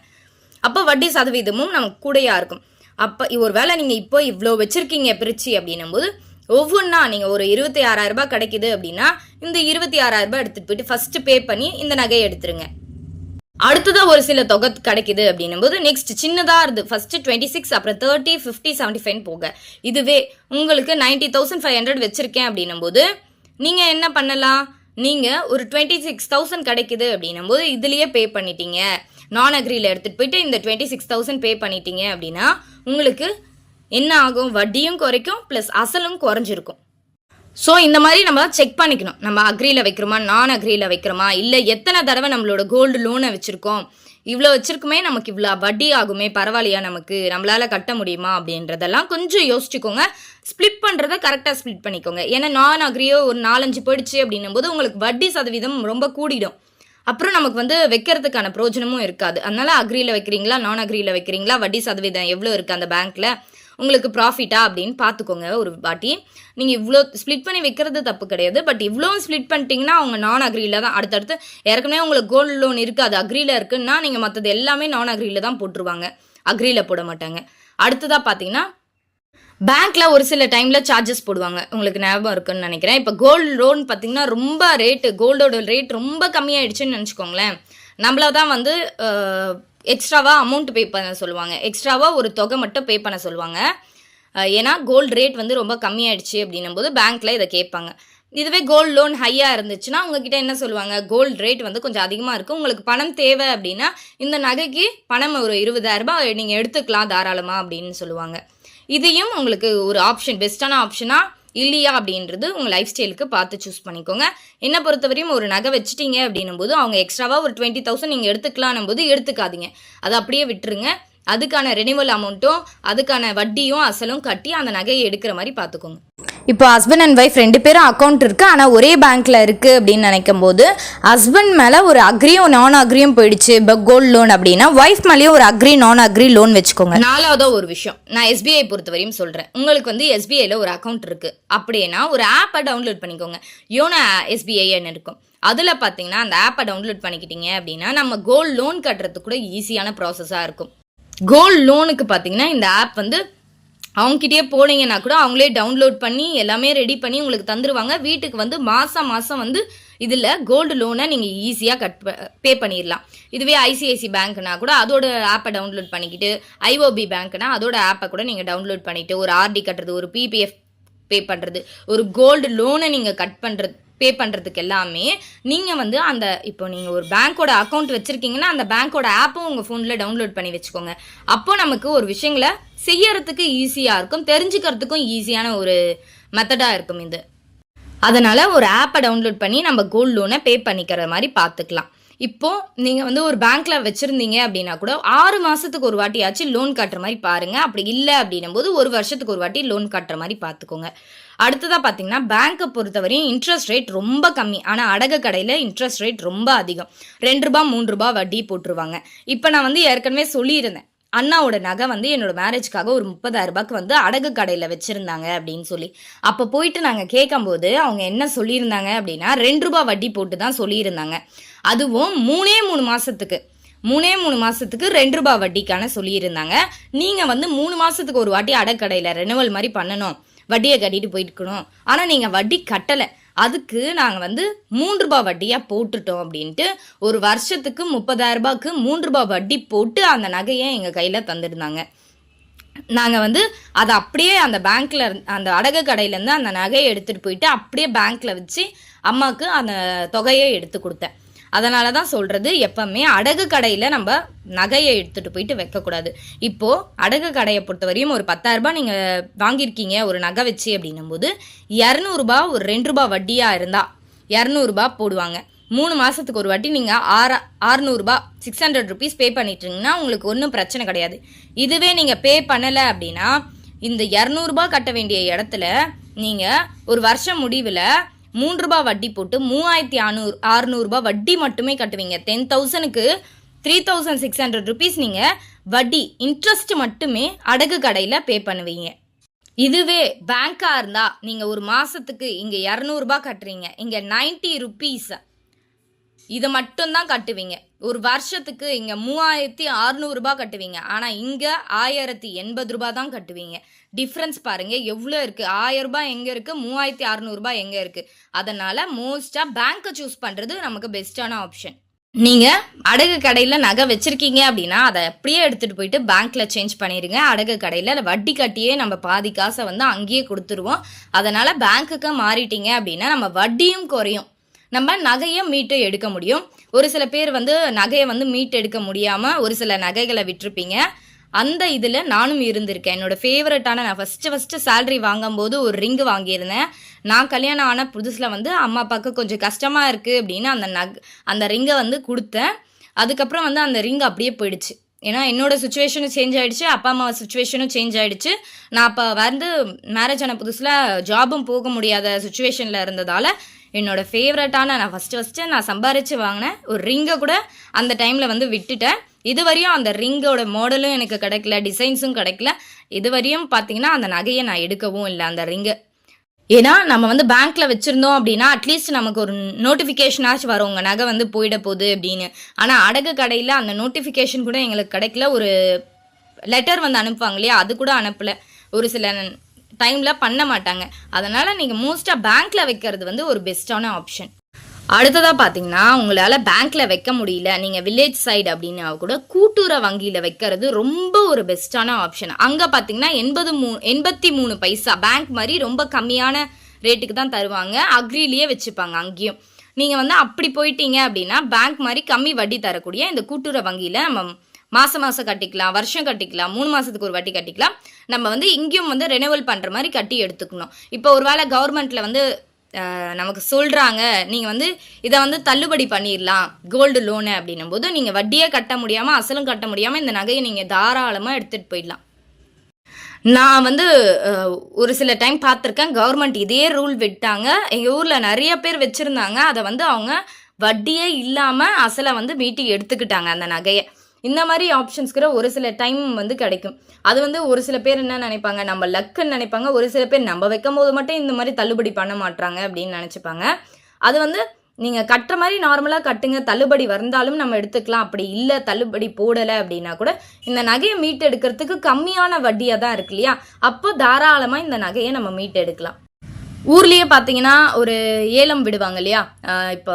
அப்போ வட்டி சதவீதமும் நமக்கு கூடையாக இருக்கும். அப்போ ஒரு வேளை நீங்கள் இப்போ இவ்வளோ வச்சுருக்கீங்க பிரிச்சு அப்படின்னும் போது ஒவ்வொன்றா நீங்கள் ஒரு இருபத்தி ஆறாயிரம் ரூபாய் கிடைக்குது அப்படின்னா இந்த இருபத்தி ஆறாயிரம் ரூபாய் எடுத்துகிட்டு போயிட்டு ஃபஸ்ட்டு பே பண்ணி இந்த நகையை எடுத்துருங்க. அடுத்ததாக ஒரு சில தொகை கிடைக்குது அப்படின்னும் போது நெக்ஸ்ட் சின்னதாக இருந்து ஃபர்ஸ்ட் டுவெண்ட்டி சிக்ஸ் அப்புறம் தேர்ட்டி ஃபிஃப்டி செவன்ட்டி ஃபைவ் போக இதுவே உங்களுக்கு நைன்டி தௌசண்ட் ஃபைவ் ஹண்ட்ரட் வச்சிருக்கேன் அப்படின்னும் போது நீங்கள் என்ன பண்ணலாம்? நீங்கள் ஒரு டுவெண்ட்டி சிக்ஸ் தௌசண்ட் கிடைக்குது அப்படின்னும் போது இதுலேயே பே பண்ணிட்டீங்க. நான் அக்ரியில் எடுத்துகிட்டு போயிட்டு இந்த டுவெண்ட்டி சிக்ஸ் தௌசண்ட் பே பண்ணிட்டீங்க அப்படின்னா உங்களுக்கு என்ன ஆகும்? வட்டியும் குறைக்கும் ப்ளஸ் அசலும் குறைஞ்சிருக்கும். ஸோ இந்த மாதிரி நம்ம செக் பண்ணிக்கணும். நம்ம அக்ரியில் வைக்கிறோமா? நான் அக்ரியில் வைக்கிறோமா? இல்லை எத்தனை தடவை நம்மளோட கோல்டு லோனை வச்சுருக்கோம்? இவ்வளோ வச்சிருக்குமே நமக்கு இவ்வளோ வட்டி ஆகுமே பரவாயில்லையா நமக்கு? நம்மளால் கட்ட முடியுமா? அப்படின்றதெல்லாம் கொஞ்சம் யோசிச்சுக்கோங்க. ஸ்ப்ளிட் பண்ணுறத கரெக்டாக ஸ்ப்ளிட் பண்ணிக்கோங்க. ஏன்னா நான் அக்ரியோ ஒரு நாலஞ்சு போயிடுச்சு அப்படின்னும் போது உங்களுக்கு வட்டி சதவீதம் ரொம்ப கூடிடும். அப்புறம் நமக்கு வந்து வைக்கிறதுக்கான பிரோஜனமும் இருக்காது. அதனால அக்ரியில் வைக்கிறீங்களா? நான் அக்ரியில் வைக்கிறீங்களா? வட்டி சதவீதம் எவ்வளோ இருக்குது அந்த பேங்க்கில் உங்களுக்கு ப்ராஃபிட்டா அப்படின்னு பார்த்துக்கோங்க ஒரு வாட்டி. நீங்கள் இவ்வளோ ஸ்ப்ளிட் பண்ணி வைக்கிறது தப்பு கிடையாது. பட் இவ்வளோ ஸ்ப்ளிட் பண்ணிட்டீங்கன்னா அவங்க நான் அக்ரியில் தான் அடுத்தடுத்து ஏற்கனவே உங்களுக்கு கோல்டு லோன் இருக்குது. அது அக்ரியில் இருக்குன்னா நீங்கள் மற்றது எல்லாமே நான் அக்ரியில் தான் போட்டுருவாங்க. அக்ரியில் போட மாட்டாங்க. அடுத்ததாக பார்த்தீங்கன்னா பேங்க்ல ஒரு சில டைம்ல சார்ஜஸ் போடுவாங்க. உங்களுக்கு ஞாபகம் இருக்குன்னு நினைக்கிறேன். இப்போ கோல்டு லோன் பார்த்தீங்கன்னா ரொம்ப ரேட்டு கோல்டோட ரேட் ரொம்ப கம்மியாயிடுச்சுன்னு நினச்சிக்கோங்களேன். நம்மள தான் வந்து எக்ஸ்ட்ராவாக அமௌண்ட் பே பண்ண சொல்லுவாங்க. எக்ஸ்ட்ராவாக ஒரு தொகை மட்டும் பே பண்ண சொல்லுவாங்க. ஏன்னா கோல்டு ரேட் வந்து ரொம்ப கம்மியாயிடுச்சு அப்படின்னும் போது பேங்க்கில் இதை கேட்பாங்க. இதுவே கோல்டு லோன் ஹையாக இருந்துச்சுன்னா உங்ககிட்ட என்ன சொல்லுவாங்க? கோல்டு ரேட் வந்து கொஞ்சம் அதிகமாக இருக்கும். உங்களுக்கு பணம் தேவை அப்படின்னா இந்த நகைக்கு பணம் ஒரு இருபதாயிரரூபா ரூபாய் நீங்கள் எடுத்துக்கலாம் தாராளமாக அப்படின்னு சொல்லுவாங்க. இதையும் உங்களுக்கு ஒரு ஆப்ஷன் பெஸ்ட்டான ஆப்ஷனாக இல்லையா அப்படின்றது உங்கள் லைஃப் ஸ்டைலுக்கு பார்த்து சூஸ் பண்ணிக்கோங்க. என்ன பொறுத்தவரையும் ஒரு நகை வச்சிட்டீங்க அப்படின்னும் போது அவங்க எக்ஸ்ட்ராவாக ஒரு டுவெண்ட்டி தௌசண்ட் நீங்கள் எடுத்துக்கலான்னும் போது எடுத்துக்காதீங்க. அதை அப்படியே விட்டுருங்க. அதுக்கான ரெனிவல் அமௌண்ட்டும் அதுக்கான வட்டியும் அசலும் கட்டி அந்த நகையை எடுக்கிற மாதிரி பார்த்துக்கோங்க. இப்போ ஹஸ்பண்ட் அண்ட் ஒய்ஃப் ரெண்டு பேரும் அக்கௌண்ட் இருக்குது ஆனால் ஒரே பேங்க்கில் இருக்குது அப்படின்னு நினைக்கும் போது ஹஸ்பண்ட் மேலே ஒரு அக்ரியும் நான் அக்ரியும் போயிடுச்சு. இப்போ கோல்டு லோன் அப்படின்னா ஒய்ஃப் மேலேயும் ஒரு அக்ரி நான் அக்ரி லோன் வச்சுக்கோங்க. நாலாவதோ ஒரு விஷயம். நான் எஸ்பிஐ பொறுத்தவரையும் சொல்கிறேன் உங்களுக்கு வந்து எஸ்பிஐயில் ஒரு அக்கௌண்ட் இருக்குது அப்படின்னா ஒரு ஆப்பை டவுன்லோட் பண்ணிக்கோங்க. யோனோ எஸ்பிஐன்னு இருக்கும். அதில் பார்த்தீங்கன்னா அந்த ஆப்பை டவுன்லோட் பண்ணிக்கிட்டீங்க அப்படின்னா நம்ம கோல்டு லோன் கட்டுறதுக்கு கூட ஈஸியான ப்ராசஸாக இருக்கும். கோல்டு லோனுக்கு பார்த்தீங்கன்னா இந்த ஆப் வந்து அவங்ககிட்டயே போனீங்கன்னா கூட அவங்களே டவுன்லோட் பண்ணி எல்லாமே ரெடி பண்ணி உங்களுக்கு தந்துருவாங்க. வீட்டுக்கு வந்து மாதம் மாதம் வந்து இதில் கோல்டு லோனை நீங்கள் ஈஸியாக கட் பே பண்ணிடலாம் இதுவே ஐசிஐசி பேங்க்னா கூட அதோட ஆப்பை டவுன்லோட் பண்ணிக்கிட்டு ஐஓபி பேங்க்னா அதோட ஆப்பை கூட நீங்கள் டவுன்லோட் பண்ணிவிட்டு ஒரு ஆர்டி கட்டுறது ஒரு பிபிஎஃப் பே பண்ணுறது ஒரு கோல்டு லோனை நீங்கள் கட் பண்ணுறது பே பண்ணுறதுக்கு எல்லாமே நீங்கள் வந்து அந்த இப்போ நீங்கள் ஒரு பேங்க்கோட அக்கௌண்ட் வச்சுருக்கீங்கன்னா அந்த பேங்க்கோட ஆப்பும் உங்கள் ஃபோனில் டவுன்லோட் பண்ணி வச்சுக்கோங்க. அப்போ நமக்கு ஒரு விஷயங்களை செய்யறதுக்கு ஈஸியாக இருக்கும் தெரிஞ்சுக்கிறதுக்கும் ஈஸியான ஒரு மெத்தடாக இருக்கும் இது. அதனால் ஒரு ஆப்பை டவுன்லோட் பண்ணி நம்ம கோல்டு லோனை பே பண்ணிக்கிற மாதிரி பார்த்துக்கலாம். இப்போ நீங்கள் வந்து ஒரு பேங்க்ல வச்சுருந்தீங்க அப்படின்னா கூட ஆறு மாதத்துக்கு ஒரு வாட்டியாச்சும் லோன் கட்டுற மாதிரி பாருங்க. அப்படி இல்லை அப்படின்னும் போது ஒரு வருஷத்துக்கு ஒரு வாட்டி லோன் கட்டுற மாதிரி பார்த்துக்கோங்க அடுத்ததாக பார்த்தீங்கன்னா பேங்க்கை பொறுத்தவரையும் இன்ட்ரெஸ்ட் ரேட் ரொம்ப கம்மி. ஆனால் அடகு கடையில் இன்ட்ரெஸ்ட் ரேட் ரொம்ப அதிகம். ரெண்டு ரூபா மூன்று ரூபா வட்டி போட்டுருவாங்க. இப்போ நான் வந்து ஏற்கனவே சொல்லியிருந்தேன். அண்ணாவோட நகை வந்து என்னோட மேரேஜ்க்காக ஒரு முப்பதாயிரம் ரூபாய்க்கு வந்து அடகு கடையில் வச்சுருந்தாங்க அப்படின்னு சொல்லி. அப்போ போயிட்டு நாங்கள் கேட்கும்போது அவங்க என்ன சொல்லியிருந்தாங்க அப்படின்னா ரெண்டு ரூபா வட்டி போட்டு தான் சொல்லியிருந்தாங்க. அதுவும் மூணே மூணு மாதத்துக்கு மூணே மூணு மாதத்துக்கு ரெண்டு ரூபா வட்டிக்கான சொல்லியிருந்தாங்க. நீங்கள் வந்து மூணு மாதத்துக்கு ஒரு வாட்டி அடக்கடையில் ரெனுவல் மாதிரி பண்ணணும். வட்டியை கட்டிட்டு போயிருக்கணும் ஆனால் நீங்கள் வட்டி கட்டலை. அதுக்கு நாங்கள் வந்து மூன்று ரூபாய் வட்டியாக போட்டுட்டோம் அப்படின்ட்டு ஒரு வருஷத்துக்கு முப்பதாயிரம் ரூபாய்க்கு மூன்று ரூபாய் வட்டி போட்டு அந்த நகையை எங்கள் கையில் தந்துருந்தாங்க. நாங்கள் வந்து அதை அப்படியே அந்த பேங்க்கில் அந்த அடகு கடையிலேருந்து அந்த நகையை எடுத்துகிட்டு போயிட்டு அப்படியே பேங்க்கில் வச்சு அம்மாவுக்கு அந்த தொகையை எடுத்து கொடுத்தேன். அதனால தான் சொல்கிறது எப்பவுமே அடகு கடையில் நம்ம நகையை எடுத்துகிட்டு போயிட்டு வைக்கக்கூடாது. இப்போது அடகு கடையை பொறுத்தவரையும் ஒரு பத்தாயிரரூபா நீங்கள் வாங்கியிருக்கீங்க ஒரு நகை வச்சு அப்படின்னும் போது இரநூறுபா ஒரு ரெண்டு ரூபா வட்டியாக இருந்தால் இரநூறுபா போடுவாங்க. மூணு மாதத்துக்கு ஒரு வாட்டி நீங்கள் ஆற ஆறுநூறுபா சிக்ஸ் ஹண்ட்ரட் ருபீஸ் பே பண்ணிட்டீங்கன்னா உங்களுக்கு ஒன்றும் பிரச்சனை கிடையாது. இதுவே நீங்கள் பே பண்ணலை அப்படின்னா இந்த இரநூறுபா கட்ட வேண்டிய இடத்துல நீங்கள் ஒரு வருஷம் முடிவில் மூன்று ரூபாய் வட்டி போட்டு மூவாயிரத்தி அறநூறு அறுநூறுபா வட்டி மட்டுமே கட்டுவீங்க. டென் தௌசண்ட்க்கு three thousand six hundred rupees நீங்கள் வட்டி இன்ட்ரெஸ்ட் மட்டுமே அடகு கடையில் பே பண்ணுவீங்க. இதுவே பேங்காக இருந்தால் நீங்கள் ஒரு மாதத்துக்கு இங்கே இரநூறுபா கட்டுறீங்க. இங்கே நைன்ட்டி ருபீஸ் இதை மட்டும்தான் கட்டுவீங்க. ஒரு வருஷத்துக்கு இங்கே மூவாயிரத்தி அறுநூறுபா கட்டுவீங்க. ஆனால் இங்கே ஆயிரத்தி எண்பது ரூபா தான் கட்டுவீங்க. டிஃப்ரென்ஸ் பாருங்கள் எவ்வளோ இருக்குது ஆயிரரூபா எங்கே இருக்குது மூவாயிரத்தி அறநூறுபா எங்கே இருக்குது அதனால் மோஸ்ட்டாக பேங்க்கை சூஸ் பண்ணுறது நமக்கு பெஸ்ட்டான ஆப்ஷன் நீங்கள் அடகு கடையில் நகை வச்சுருக்கீங்க அப்படின்னா அதை அப்படியே எடுத்துகிட்டு போயிட்டு பேங்க்கில் சேஞ்ச் பண்ணிடுங்க அடகு கடையில் வட்டி கட்டியே நம்ம பாதி காசை வந்து அங்கேயே கொடுத்துருவோம். அதனால் பேங்க்குக்கு மாறிட்டீங்க அப்படின்னா நம்ம வட்டியும் குறையும். நம்ம நகையை மீட்டு எடுக்க முடியும். ஒரு சில பேர் வந்து நகையை வந்து மீட்டு எடுக்க முடியாமல் ஒரு சில நகைகளை விட்டுருப்பீங்க. அந்த இதில் நானும் இருந்திருக்கேன். என்னோட ஃபேவரட்டான நான் ஃபஸ்ட்டு ஃபஸ்ட்டு சேல்ரி வாங்கும்போது ஒரு ரிங்கு வாங்கியிருந்தேன். நான் கல்யாணம் ஆன புதுசில் வந்து அம்மா அப்பாவுக்கு கொஞ்சம் கஷ்டமாக இருக்குது அப்படின்னு அந்த நக் அந்த ரிங்கை வந்து கொடுத்தேன். அதுக்கப்புறம் வந்து அந்த ரிங் அப்படியே போயிடுச்சு. ஏன்னா என்னோட சுச்சுவேஷனும் சேஞ்ச் ஆகிடுச்சு அப்பா அம்மா சுச்சுவேஷனும் சேஞ்ச் ஆகிடுச்சு நான் அப்போ வந்து மேரேஜ் ஆன புதுசில் ஜாபும் போக முடியாத சுச்சுவேஷனில் இருந்ததால் என்னோடய ஃபேவரட்டான நான் ஃபஸ்ட்டு ஃபஸ்ட்டு நான் சம்பாரித்து வாங்கினேன் ஒரு ரிங்கை கூட அந்த டைமில் வந்து விட்டுட்டேன். இதுவரையும் அந்த ரிங்கோட மாடலும் எனக்கு கிடைக்கல டிசைன்ஸும் கிடைக்கல. இதுவரையும் பார்த்தீங்கன்னா அந்த நகையை நான் எடுக்கவும் இல்லை அந்த ரிங்கை ஏன்னா நம்ம வந்து பேங்க்ல வச்சுருந்தோம் அப்படின்னா அட்லீஸ்ட் நமக்கு ஒரு நோட்டிஃபிகேஷனாச்சும் வரும் உங்கள் நகை வந்து போயிட போகுது அப்படின்னு. ஆனால் அடகு கடையில் அந்த நோட்டிஃபிகேஷன் கூட எங்களுக்கு கிடைக்கல. ஒரு லெட்டர் வந்து அனுப்புவாங்க இல்லையா அது கூட அனுப்பலை. ஒரு சில டைமில் பண்ண மாட்டாங்க. அதனால் நீங்கள் மோஸ்ட்டாக பேங்க்கில் வைக்கிறது வந்து ஒரு பெஸ்ட்டான ஆப்ஷன் அடுத்ததாக பார்த்தீங்கன்னா உங்களால் பேங்க்கில் வைக்க முடியல நீங்கள் வில்லேஜ் சைடு அப்படின்னா கூட கூட்டுற வங்கியில் வைக்கிறது ரொம்ப ஒரு பெஸ்ட்டான ஆப்ஷன் அங்கே பார்த்தீங்கன்னா எண்பது மூ எண்பத்தி மூணு பைசா பேங்க் மாதிரி ரொம்ப கம்மியான ரேட்டுக்கு தான் தருவாங்க. அக்ரிலேயே வச்சுப்பாங்க அங்கேயும். நீங்கள் வந்து அப்படி போயிட்டீங்க அப்படின்னா பேங்க் மாதிரி கம்மி வட்டி தரக்கூடிய இந்த கூட்டுற வங்கியில் நம்ம மாதம் மாதம் கட்டிக்கலாம் வருஷம் கட்டிக்கலாம் மூணு மாதத்துக்கு ஒரு வாட்டி கட்டிக்கலாம். நம்ம வந்து இங்கேயும் வந்து ரெனுவல் பண்ணுற மாதிரி கட்டி எடுத்துக்கணும். இப்போ ஒரு வேளை கவர்மெண்ட்டில் வந்து நமக்கு சொல்கிறாங்க நீங்கள் வந்து இதை வந்து தள்ளுபடி பண்ணிடலாம் கோல்டு லோனு அப்படின்னும் போது நீங்கள் வட்டியே கட்ட முடியாமல் அசலும் கட்ட முடியாமல் இந்த நகையை நீங்கள் தாராளமாக எடுத்துகிட்டு போயிடலாம். நான் வந்து ஒரு சில டைம் பார்த்துருக்கேன் கவர்மெண்ட் இதே ரூல் விட்டாங்க. எங்கள் ஊரில் நிறைய பேர் வச்சுருந்தாங்க. அதை வந்து அவங்க வட்டியே இல்லாமல் அசலை வந்து மீட்டி எடுத்துக்கிட்டாங்க அந்த நகையை. இந்த மாதிரி ஆப்ஷன்ஸ் கூட ஒரு சில டைம் வந்து கிடைக்கும். அது வந்து ஒரு சில பேர் என்ன நினைப்பாங்க? நம்ம லக்குன்னு நினைப்பாங்க. ஒரு சில பேர் நம்ம வைக்கும் போது மட்டும் இந்த மாதிரி தள்ளுபடி பண்ண மாட்றாங்க அப்படின்னு நினச்சிப்பாங்க. அது வந்து நீங்கள் கட்டுற மாதிரி நார்மலாக கட்டுங்க. தள்ளுபடி வந்தாலும் நம்ம எடுத்துக்கலாம். அப்படி இல்லை தள்ளுபடி போடலை அப்படின்னா கூட இந்த நகையை மீட்டு எடுக்கிறதுக்கு கம்மியான வட்டியாக தான் இருக்கு இல்லையா? அப்போ தாராளமாக இந்த நகையை நம்ம மீட்டு எடுக்கலாம் ஊர்லேயே பார்த்தீங்கன்னா ஒரு ஏலம் விடுவாங்க இல்லையா? இப்போ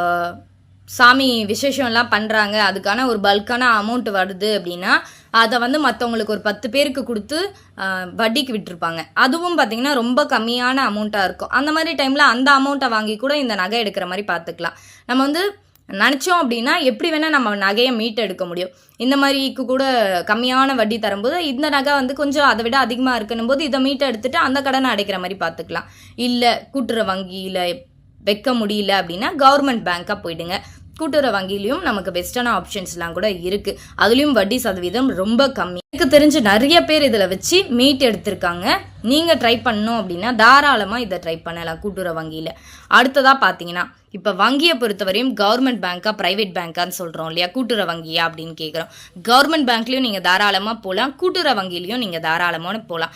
சாமி விசேஷம்லாம் பண்ணுறாங்க அதுக்கான ஒரு பல்கான அமௌண்ட் வருது அப்படின்னா அதை வந்து மற்றவங்களுக்கு ஒரு பத்து பேருக்கு கொடுத்து வட்டிக்கு விட்டுருப்பாங்க. அதுவும் பார்த்திங்கன்னா ரொம்ப கம்மியான அமௌண்ட்டாக இருக்கும். அந்த மாதிரி டைமில் அந்த அமௌண்ட்டை வாங்கி கூட இந்த நகை எடுக்கிற மாதிரி பார்த்துக்கலாம் நம்ம வந்து நினச்சோம் அப்படின்னா எப்படி வேணால் நம்ம நகையை மீட்டு எடுக்க முடியும். இந்த மாதிரிக்கு கூட கம்மியான வட்டி தரும்போது இந்த நகை வந்து கொஞ்சம் அதை விட அதிகமாக இருக்கணும் போது இதை மீட்டு எடுத்துகிட்டு அந்த கடனை அடைக்கிற மாதிரி பார்த்துக்கலாம் இல்லை கூட்டுற வங்கியில் வைக்க முடியல அப்படின்னா கவர்மெண்ட் பேங்க்காக போயிடுங்க. கூட்டுறவு வங்கியிலையும் நமக்கு பெஸ்ட்டான ஆப்ஷன்ஸ்லாம் கூட இருக்குது அதுலேயும் வட்டி சதவீதம் ரொம்ப கம்மி. எனக்கு தெரிஞ்சு நிறைய பேர் இதில் வச்சு மீட் எடுத்திருக்காங்க. நீங்கள் ட்ரை பண்ணணும் அப்படின்னா தாராளமாக இதை ட்ரை பண்ணலாம் கூட்டுறவு வங்கியில். அடுத்ததாக பார்த்தீங்கன்னா இப்போ வங்கியை பொறுத்தவரையும் கவர்மெண்ட் பேங்க்கா ப்ரைவேட் பேங்க்கான்னு சொல்கிறோம் இல்லையா? கூட்டுற வங்கியா அப்படின்னு கேட்குறோம் கவர்மெண்ட் பேங்க்லேயும் நீங்கள் தாராளமாக போகலாம் கூட்டுற வங்கியிலையும் நீங்கள் தாராளமாக போகலாம்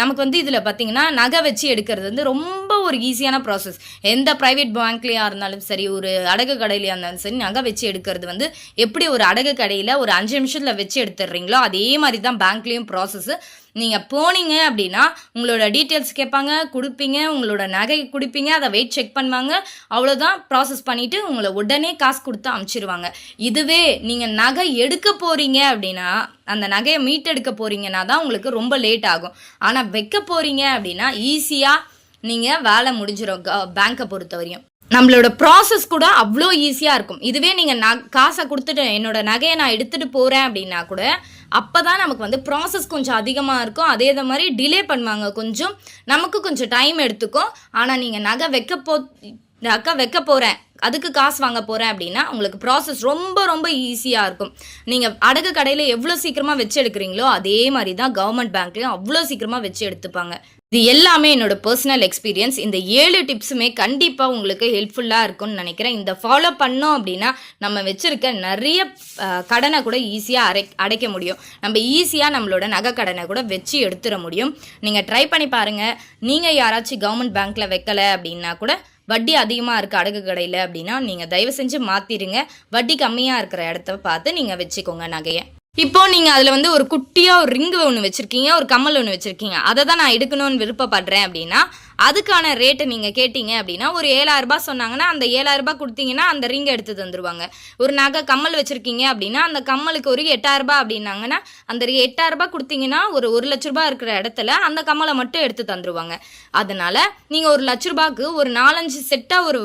நமக்கு வந்து இதில் பார்த்தீங்கன்னா நகை வச்சு எடுக்கிறது வந்து ரொம்ப ஒரு ஈஸியான ப்ராசஸ் எந்த ப்ரைவேட் பேங்க்லேயா இருந்தாலும் சரி ஒரு அடகு கடையிலையா இருந்தாலும் சரி நகை வச்சு எடுக்கிறது வந்து எப்படி ஒரு அடகு கடையில் ஒரு அஞ்சு நிமிஷத்தில் வச்சு எடுத்துடுறீங்களோ அதே மாதிரி தான் பேங்க்லேயும் ப்ராசஸ்ஸு நீங்கள் போனீங்க அப்படின்னா உங்களோட டீட்டெயில்ஸ் கேட்பாங்க கொடுப்பீங்க உங்களோட நகை கொடுப்பீங்க அதை வெயிட் செக் பண்ணுவாங்க. அவ்வளோதான் ப்ராசஸ் பண்ணிவிட்டு உங்களை உடனே காசு கொடுத்து அமுச்சிடுவாங்க இதுவே நீங்கள் நகை எடுக்க போகிறீங்க அப்படின்னா அந்த நகையை மீட்டெடுக்க போகிறீங்கன்னா தான் உங்களுக்கு ரொம்ப லேட் ஆகும். ஆனால் வைக்க போகிறீங்க அப்படின்னா ஈஸியாக நீங்கள் வேலை முடிஞ்சிடும் பேங்க்கை பொறுத்தவரையும். நம்மளோட ப்ராசஸ் கூட அவ்வளோ ஈஸியாக இருக்கும். இதுவே நீங்கள் ந காசை கொடுத்துட்டு என்னோட நகையை நான் எடுத்துகிட்டு போகிறேன் அப்படின்னா கூட அப்போ தான் நமக்கு வந்து ப்ராசஸ் கொஞ்சம் அதிகமாக இருக்கும். அதே இதை மாதிரி டிலே பண்ணுவாங்க. கொஞ்சம் நமக்கு கொஞ்சம் டைம் எடுத்துக்கும். ஆனால் நீங்கள் நகை வைக்க போ நகை வைக்க போகிறேன் அதுக்கு காசு வாங்க போகிறேன் அப்படின்னா உங்களுக்கு ப்ராசஸ் ரொம்ப ரொம்ப ஈஸியாக இருக்கும். நீங்கள் அடகு கடையில் எவ்வளோ சீக்கிரமாக வச்சு எடுக்கிறீங்களோ அதே மாதிரி தான் கவர்மெண்ட் பேங்க்லேயும் அவ்வளோ சீக்கிரமாக வச்சு எடுத்துப்பாங்க. இது எல்லாமே என்னோட பர்சனல் எக்ஸ்பீரியன்ஸ் இந்த ஏழு டிப்ஸுமே கண்டிப்பாக உங்களுக்கு ஹெல்ப்ஃபுல்லாக இருக்கும்னு நினைக்கிறேன். இந்த ஃபாலோ பண்ணோம் அப்படின்னா நம்ம வச்சுருக்க நிறைய கடனை கூட ஈஸியாக அடை அடைக்க முடியும். நம்ம ஈஸியாக நம்மளோட நகை கடனை கூட வச்சு எடுத்துட முடியும். நீங்கள் ட்ரை பண்ணி பாருங்கள் நீங்கள் யாராச்சும் கவர்மெண்ட் பேங்க்கில் வைக்கல அப்படின்னா கூட வட்டி அதிகமாக இருக்குது அடகு கடையில் அப்படின்னா நீங்கள் தயவு செஞ்சு மாற்றிடுங்க வட்டி கம்மியாக இருக்கிற இடத்த பார்த்து நீங்கள் வச்சுக்கோங்க நகையை. இப்போ நீங்கள் அதில் வந்து ஒரு குட்டியாக ஒரு ரிங்கு ஒன்று வச்சுருக்கீங்க ஒரு கம்மல் ஒன்று வச்சுருக்கீங்க. அதை தான் நான் எடுக்கணும்னு விருப்பப்படுறேன் அப்படின்னா அதுக்கான ரேட்டை நீங்கள் கேட்டீங்க அப்படின்னா ஒரு ஏழாயிரம் ரூபாய் சொன்னாங்கன்னா அந்த ஏழாயிரம் ரூபாய் கொடுத்தீங்கன்னா அந்த ரிங்கை எடுத்து தந்துருவாங்க ஒரு நகை கம்மல் வச்சுருக்கீங்க அப்படின்னா அந்த கம்மலுக்கு ஒரு எட்டாயிரம் ரூபாய் அப்படின்னாங்கன்னா அந்த எட்டாயிரம் ரூபாய் கொடுத்தீங்கன்னா ஒரு ஒரு லட்ச ரூபாய் இருக்கிற இடத்துல அந்த கம்மலை மட்டும் எடுத்து தந்துருவாங்க. அதனால நீங்கள் ஒரு லட்ச ரூபாய்க்கு ஒரு நாலஞ்சு செட்டாக ஒரு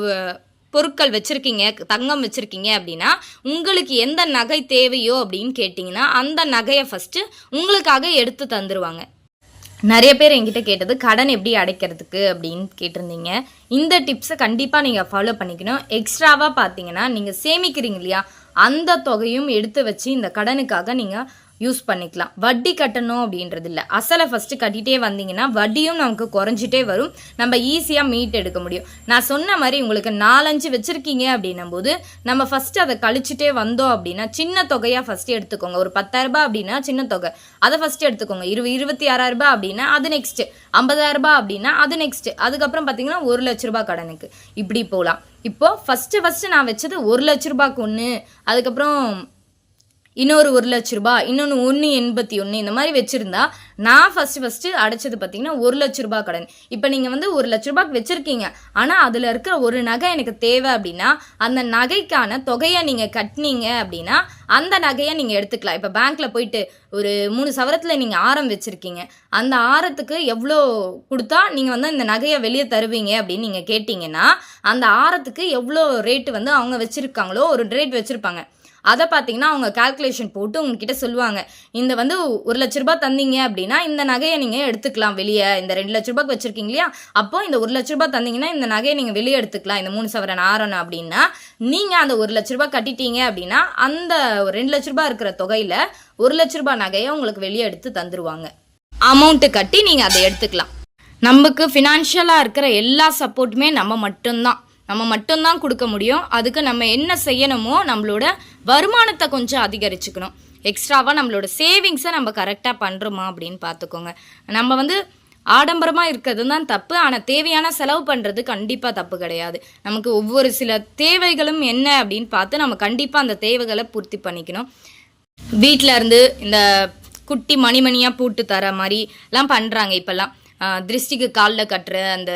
பொருட்கள் வச்சுருக்கீங்க தங்கம் வச்சுருக்கீங்க அப்படின்னா உங்களுக்கு எந்த நகை தேவையோ அப்படின்னு கேட்டிங்கன்னா அந்த நகையை ஃபஸ்ட்டு உங்களுக்காக எடுத்து தந்துடுவாங்க நிறைய பேர் என்கிட்ட கேட்டது கடன் எப்படி அடைக்கிறதுக்கு? அப்படின்னு கேட்டிருந்தீங்க. இந்த டிப்ஸை கண்டிப்பாக நீங்கள் ஃபாலோ பண்ணிக்கணும். எக்ஸ்ட்ராவாக பார்த்தீங்கன்னா நீங்கள் சேமிக்கிறீங்க இல்லையா அந்த தொகையும் எடுத்து வச்சு இந்த கடனுக்காக நீங்கள் யூஸ் பண்ணிக்கலாம். வட்டி கட்டணும் அப்படின்றது இல்லை அசலை ஃபஸ்ட்டு கட்டிகிட்டே வந்தீங்கன்னா வட்டியும் நமக்கு குறைஞ்சிட்டே வரும். நம்ம ஈஸியாக மீட் எடுக்க முடியும். நான் சொன்ன மாதிரி உங்களுக்கு நாலஞ்சு வச்சுருக்கீங்க அப்படின்னும் போது நம்ம ஃபஸ்ட்டு அதை கழிச்சிட்டே வந்தோம் அப்படின்னா சின்ன தொகையாக ஃபஸ்ட்டு எடுத்துக்கோங்க. ஒரு பத்தாயிரரூபா அப்படின்னா சின்ன தொகை. அதை ஃபஸ்ட்டு எடுத்துக்கோங்க. இரு இருபத்தி ஆறாயிரரூபா அப்படின்னா அது நெக்ஸ்ட்டு ஐம்பதாயிரரூபா அப்படின்னா அது நெக்ஸ்ட்டு அதுக்கப்புறம் பார்த்தீங்கன்னா ஒரு லட்ச ரூபா கடனுக்கு இப்படி போகலாம் இப்போ ஃபஸ்ட்டு ஃபஸ்ட்டு நான் வச்சது ஒரு லட்ச ரூபாய்க்கு ஒன்று அதுக்கப்புறம் இன்னொரு ஒரு லட்ச ரூபாய் இன்னொன்று ஒன்று எண்பத்தி ஒன்று இந்த மாதிரி வச்சுருந்தா நான் ஃபஸ்ட்டு ஃபஸ்ட்டு அடைச்சது பார்த்தீங்கன்னா ஒரு லட்ச ரூபாய் கடன். இப்போ நீங்கள் வந்து ஒரு லட்ச ரூபாய்க்கு வச்சுருக்கீங்க. ஆனால் அதில் இருக்கிற ஒரு நகை எனக்கு தேவை அப்படின்னா அந்த நகைக்கான தொகையை நீங்கள் கட்டினீங்க அப்படின்னா அந்த நகையை நீங்கள் எடுத்துக்கலாம். இப்போ பேங்க்கில் போயிட்டு ஒரு மூணு சவரத்தில் நீங்கள் ஆரம் வச்சுருக்கீங்க. அந்த ஆரத்துக்கு எவ்வளோ கொடுத்தா நீங்கள் வந்து இந்த நகையை வெளியே தருவீங்க அப்படின்னு நீங்கள் கேட்டிங்கன்னா அந்த ஆரத்துக்கு எவ்வளோ ரேட்டு வந்து அவங்க வச்சுருக்காங்களோ ஒரு ரேட் வச்சுருப்பாங்க. அதை பார்த்தீங்கன்னா அவங்க கால்குலேஷன் போட்டு உங்ககிட்ட சொல்லுவாங்க. இந்த வந்து ஒரு லட்ச ரூபாய் தந்தீங்க அப்படின்னா இந்த நகையை நீங்கள் எடுத்துக்கலாம் வெளியே. இந்த ரெண்டு லட்ச ரூபாய்க்கு வச்சிருக்கீங்க இல்லையா? அப்போ இந்த ஒரு லட்ச ரூபாய் தந்தீங்கன்னா இந்த நகையை நீங்கள் வெளியே எடுத்துக்கலாம். இந்த மூணு சவரன் ஆரணம் அப்படின்னா நீங்கள் அந்த ஒரு லட்ச ரூபாய் கட்டிட்டீங்க அப்படின்னா அந்த ஒரு ரெண்டு லட்ச ரூபாய் இருக்கிற தொகையில் ஒரு லட்ச ரூபாய் நகையை உங்களுக்கு வெளியே எடுத்து தந்துருவாங்க. அமௌண்ட்டு கட்டி நீங்கள் அதை எடுத்துக்கலாம். நமக்கு ஃபினான்ஷியலாக இருக்கிற எல்லா சப்போர்ட்டுமே நம்ம மட்டும்தான். நம்ம மட்டும்தான் கொடுக்க முடியும். அதுக்கு நம்ம என்ன செய்யணுமோ நம்மளோட வருமானத்தை கொஞ்சம் அதிகரிச்சுக்கணும். எக்ஸ்ட்ராவாக நம்மளோட சேவிங்ஸை நம்ம கரெக்டாக பண்ணுறோமா அப்படின்னு பார்த்துக்கோங்க. நம்ம வந்து ஆடம்பரமாக இருக்கிறது தான் தப்பு. ஆனால் தேவையான செலவு பண்ணுறது கண்டிப்பாக தப்பு கிடையாது. நமக்கு ஒவ்வொரு சில தேவைகளும் என்ன அப்படின்னு பார்த்து நம்ம கண்டிப்பாக அந்த தேவைகளை பூர்த்தி பண்ணிக்கணும். வீட்டில் இருந்து இந்த குட்டி மணிமணியாக பூட்டு தர மாதிரிலாம் பண்ணுறாங்க இப்போல்லாம். திருஷ்டிக்கு காலில் கட்டுற அந்த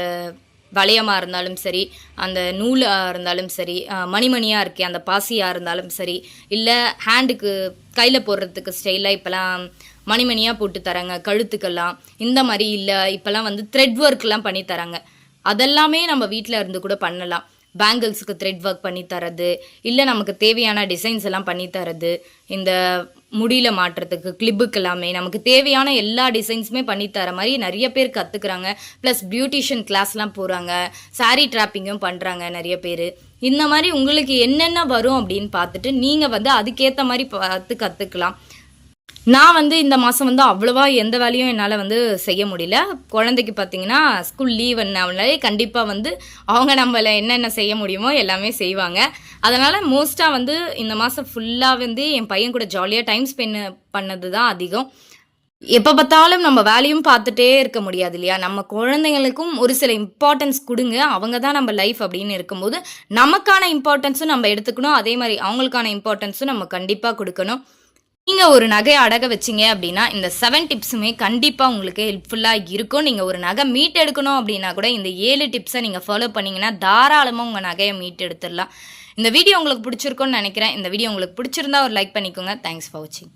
வளையமாக இருந்தாலும் சரி அந்த நூலாக இருந்தாலும் சரி மணிமணியாக இருக்கே அந்த பாசியாக இருந்தாலும் சரி இல்லை ஹேண்டுக்கு கையில் போடுறதுக்கு ஸ்டைலாக இப்போலாம் மணிமணியாக போட்டு தராங்க கழுத்துக்கெல்லாம். இந்த மாதிரி இல்லை இப்போல்லாம் வந்து த்ரெட் ஒர்க்லாம் பண்ணி தராங்க. அதெல்லாமே நம்ம வீட்டில் இருந்து கூட பண்ணலாம். பேங்கிள்ஸுக்கு த்ரெட் ஒர்க் பண்ணி தரது இல்லை நமக்கு தேவையான டிசைன்ஸ் எல்லாம் பண்ணி தரது. இந்த முடியில மாட்டுறதுக்கு கிளிப்புக்கு எல்லாமே. நமக்கு தேவையான எல்லா டிசைன்ஸுமே பண்ணி தர மாதிரி நிறைய பேர் கற்றுக்குறாங்க ப்ளஸ் பியூட்டிஷியன் கிளாஸ்லாம் போகிறாங்க சாரீ ட்ராப்பிங்கும் பண்ணுறாங்க நிறைய பேர். இந்த மாதிரி உங்களுக்கு என்னென்ன வரும் அப்படின்னு பார்த்துட்டு நீங்கள் வந்து அதுக்கேற்ற மாதிரி பார்த்து கற்றுக்கலாம் நான் வந்து இந்த மாதம் வந்து அவ்வளோவா எந்த வேலையும் என்னால் வந்து செய்ய முடியல. குழந்தைக்கு பார்த்தீங்கன்னா ஸ்கூல் லீவ் என்னாலே கண்டிப்பாக வந்து அவங்க நம்மள என்னென்ன செய்ய முடியுமோ எல்லாமே செய்வாங்க. அதனால் மோஸ்ட்டாக வந்து இந்த மாதம் ஃபுல்லாக வந்து என் பையன் கூட ஜாலியாக டைம் ஸ்பெண்ட் பண்ணது தான் அதிகம். எப்போ பார்த்தாலும் நம்ம வேலையும் பார்த்துட்டே இருக்க முடியாது இல்லையா? நம்ம குழந்தைங்களுக்கும் ஒரு சில இம்பார்ட்டன்ஸ் கொடுங்க. அவங்க தான் நம்ம லைஃப் அப்படின்னு இருக்கும்போது நமக்கான இம்பார்ட்டன்ஸும் நம்ம எடுத்துக்கணும். அதே மாதிரி அவங்களுக்கான இம்பார்ட்டன்ஸும் நம்ம கண்டிப்பாக கொடுக்கணும். நீங்கள் ஒரு நகையை அடக வச்சீங்க அப்படின்னா இந்த செவன் டிப்ஸுமே கண்டிப்பாக உங்களுக்கு ஹெல்ப்ஃபுல்லாக இருக்கும். நீங்கள் ஒரு நகை மீட் எடுக்கணும் அப்படின்னா கூட இந்த ஏழு டிப்ஸை நீங்கள் ஃபாலோ பண்ணிங்கன்னா தாராளமாக உங்கள் நகையை மீட் எடுத்துடலாம் இந்த வீடியோ உங்களுக்கு பிடிச்சிருக்கோன்னு நினைக்கிறேன். இந்த வீடியோ உங்களுக்கு பிடிச்சிருந்தா ஒரு லைக் பண்ணிக்கோங்க. தேங்க்ஸ் ஃபார் வாட்சிங்